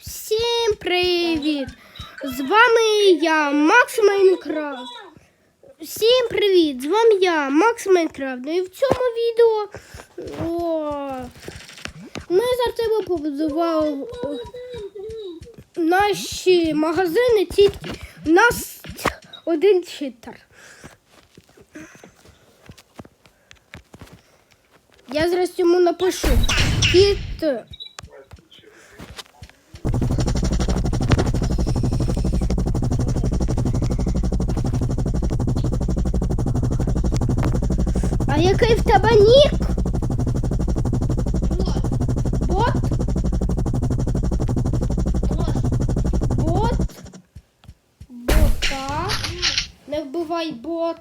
Всім привіт! З вами я, Макс Майнкрафт. Всім привіт! З вами я, Макс Майнкрафт. І в цьому відео о, ми за тебе побудували наші магазини, тільки у нас один читер. Я зараз йому напишу. Кіт. Який в тебе нік? Бот? Бот? Бота? Не вбивай бот.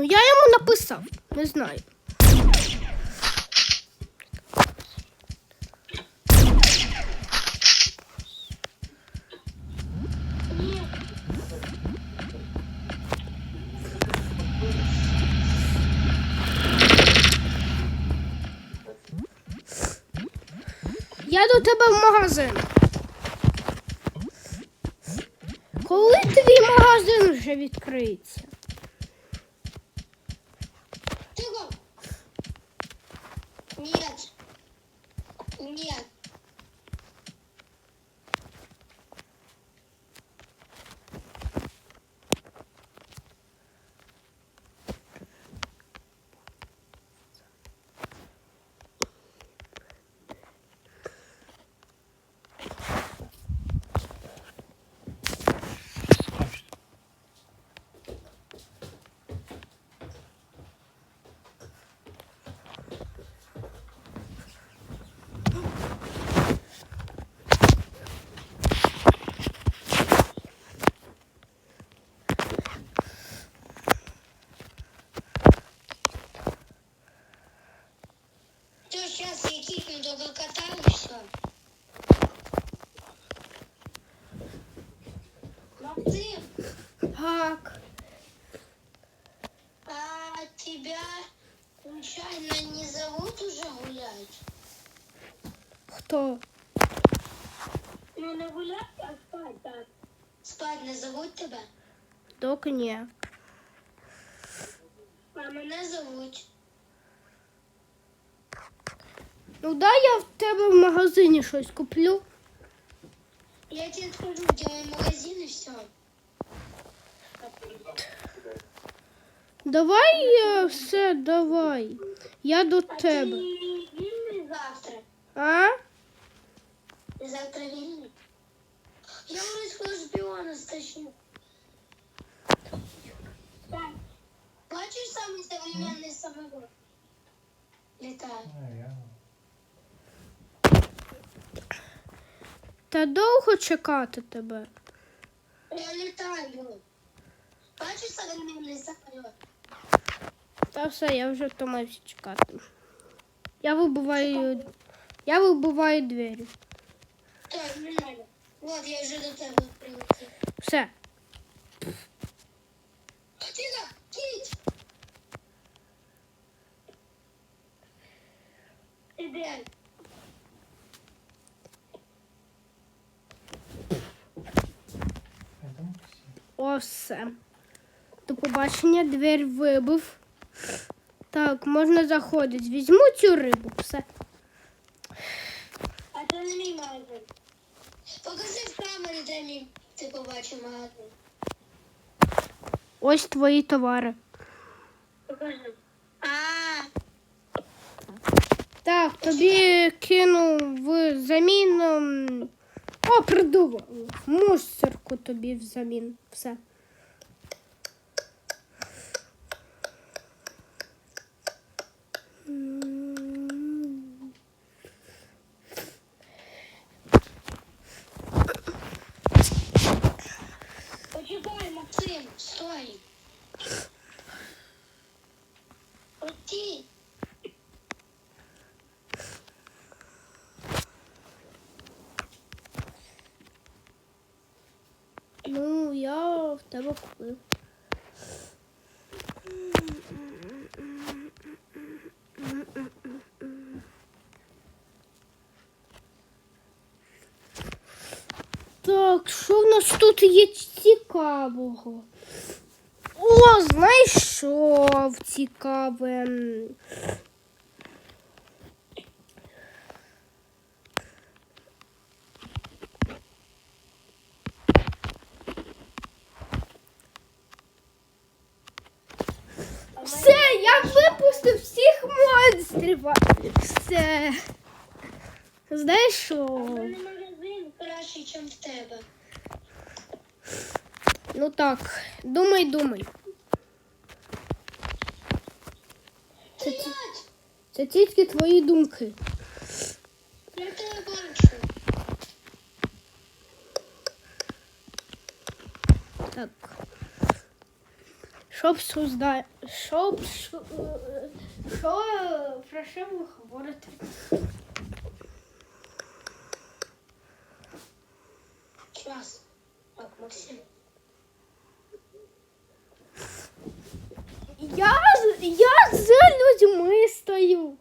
Ну я йому написав. Не знаю. Я до тебе в магазин. Коли твій магазин вже відкриється? Нет. То я кикну только кота и все. Максим, Так. а тебя случайно не зовут уже гулять? Хто? Ну, не гулять, а спать, так. Спать не зовуть тебе? Док ні. А мене зовуть. Ну дай я в тебе в магазині щось куплю. Я тебе скажу, делай магазин и все. Давай е, все, давай. Я до А тебе. ты вільний завтра? А? Ти завтра вільний? Я русского шпіона стащу. Так. Бачиш самий современний самоліт? Літає. Та довго чекати тебе. Я літаю. Бачиш современний самоліт? Та все, я вже втомився чекати. Я вибиваю. Я вибиваю двері. Так, не надо. Вот, я вже до тебе прилетів. Все. Тихо, кить! Іде. О, все. До побачення, двері вибив. Так, можна заходити. Візьму цю рибу. Все. А це не мій магазин. Покажи в камері, де мій ти побачив магазин? Ось твої товари. Покажи. А, Так, тобі кину в замін. О. Мусорку тобі взамін. Все. В купив. Так, що в нас тут є цікавого? О, знайшов цікаве. Все, я випустив всіх монстрів. Все. Знаєш що? Магазин кращий, ніж в тебе. Ну так, думай, думай. Це, ті- це тільки твої думки. Я тебе бачу. Так. Щоб. Щоб. Що, е, що про що ви говорите? Раз. Так, Максим. Я, я за людьми стою.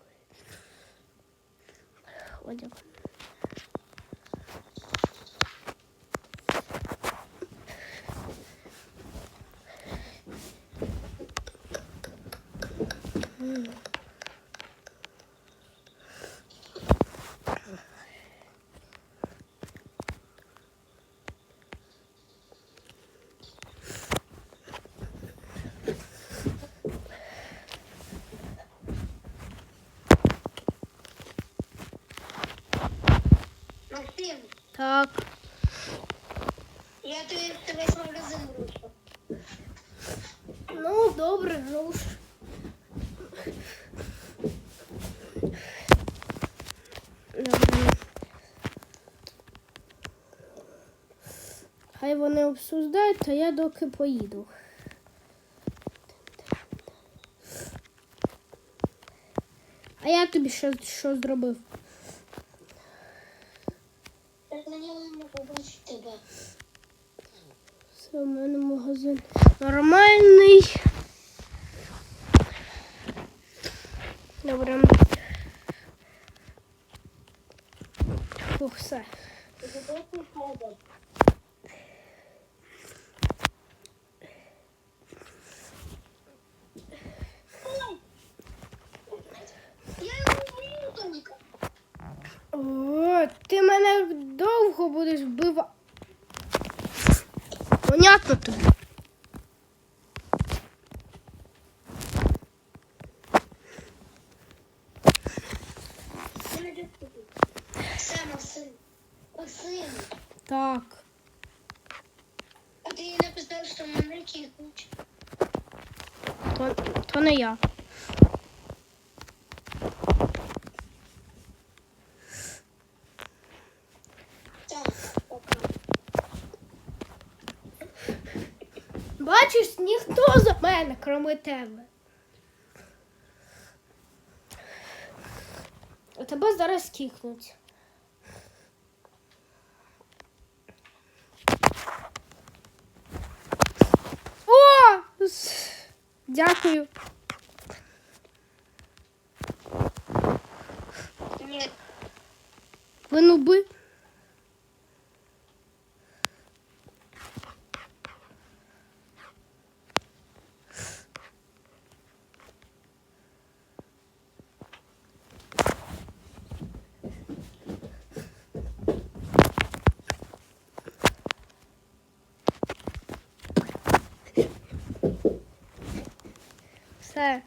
Так. я тобі тебе магазин рушу. Ну, добре, руш. Добре. Хай вони обсуждають, а я доки поїду. А я тобі що, що зробив? Так на нього не в тебе. Мене магазин нормальний. Добре. Ух, все. Ти тебе. Ой! Я його вб'ю тільки. О, ти мене довго будеш вбивати. Понятно тобі. Так. а ти написав, що мене кікнуть. То, то не я. Бачиш, ніхто за мене, кроме тебе. А тебе зараз кікнуть. О! Дякую. Ні, Ви нуби. Все.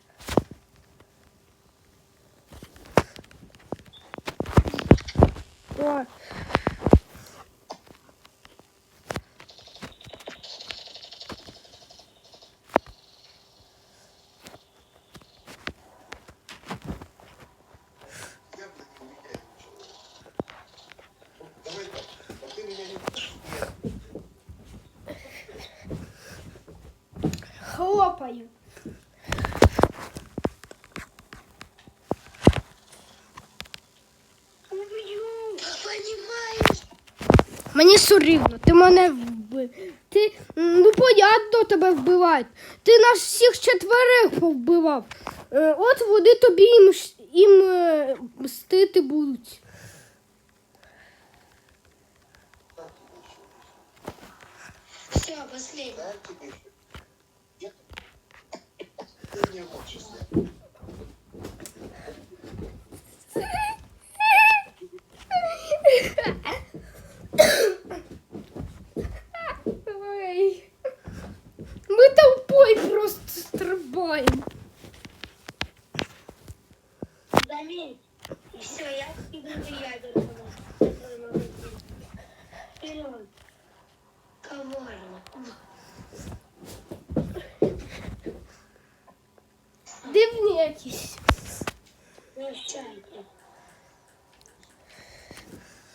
О. Давай так, а ты меня не будешь? Нет. Хлопаю. Убью, понимаешь? Мені сурівно, ти мене вбив. Ти, ну понятно, тебе вбивають. Ти нас всіх четверих повбивав. Е, От вони тобі мш- їм е, мстити будуть. Все, последний. Прощайте.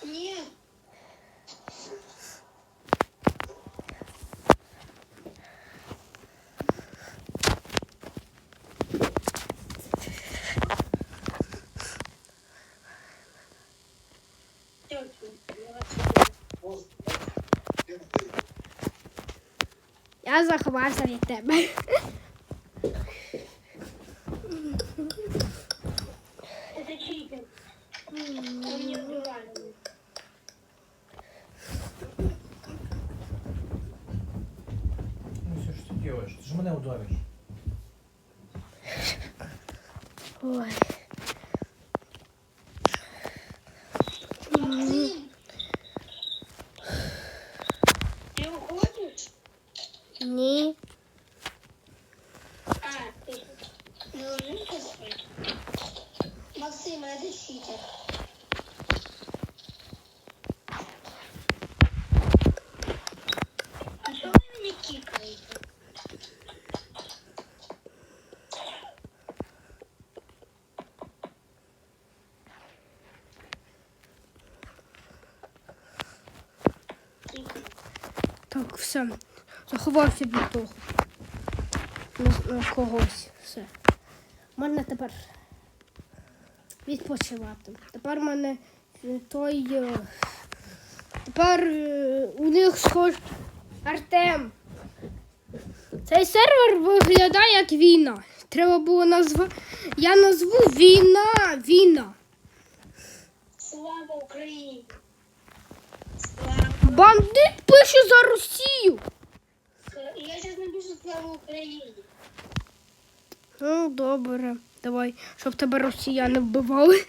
Нет. Тётка, я вас люблю. Поздно. Где ты? Я заховався від тебе. Максим, это читер. Так, все. Заховався від того. На, на когось. Все. Можна тепер відпочивати. Тепер в мене той. е, Тепер е, у них схож Артем. Цей сервер виглядає як війна. Треба було назвати. Я назву війна. Війна. Слава Україні! Слава! Бандит пише за Росію. Я сейчас напишу Слава Україні. Ну, добре. Давай, щоб тебе росіяни вбивали.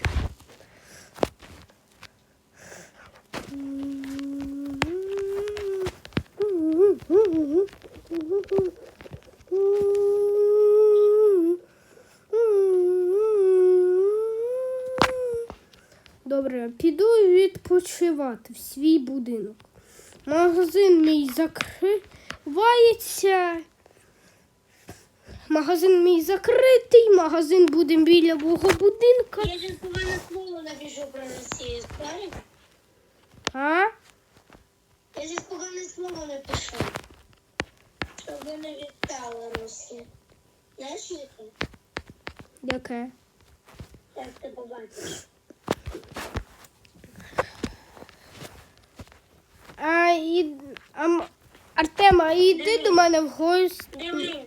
Добре, піду відпочивати в свій будинок. Магазин мій закривається. Магазин мій закритий, магазин буде біля мого будинка. Я сейчас погане слово напишу про Росію, правильно? А? Я сейчас погане слово напишу. Щоб ви не відстали Росія. Знаєш, яке? Яке? Так ти побачиш. А, і, а, Артема, іди до мене в гості. Диви.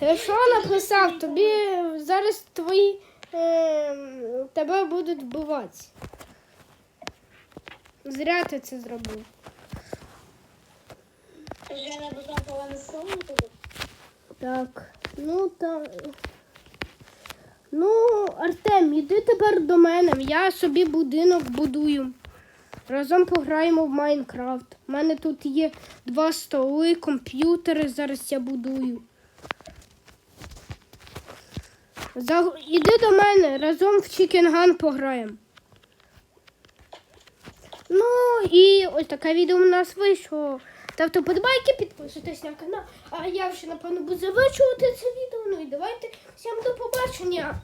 Ти що написав? Тобі зараз твої е, тебе будуть вбивати. Зря ти це зробив. Вже написав погане слово тобі? Так, ну так. Ну, Артем, іди тепер до мене. Я собі будинок будую. Разом пограємо в Майнкрафт. У мене тут є два столи, комп'ютери. Зараз я будую. За... Іди до мене, разом в Чікінган пограємо. Ну і ось таке відео у нас вийшло. Ставте подобайки, підписуйтесь на канал. А я вже напевно буду завершувати це відео. Ну і давайте всім до побачення.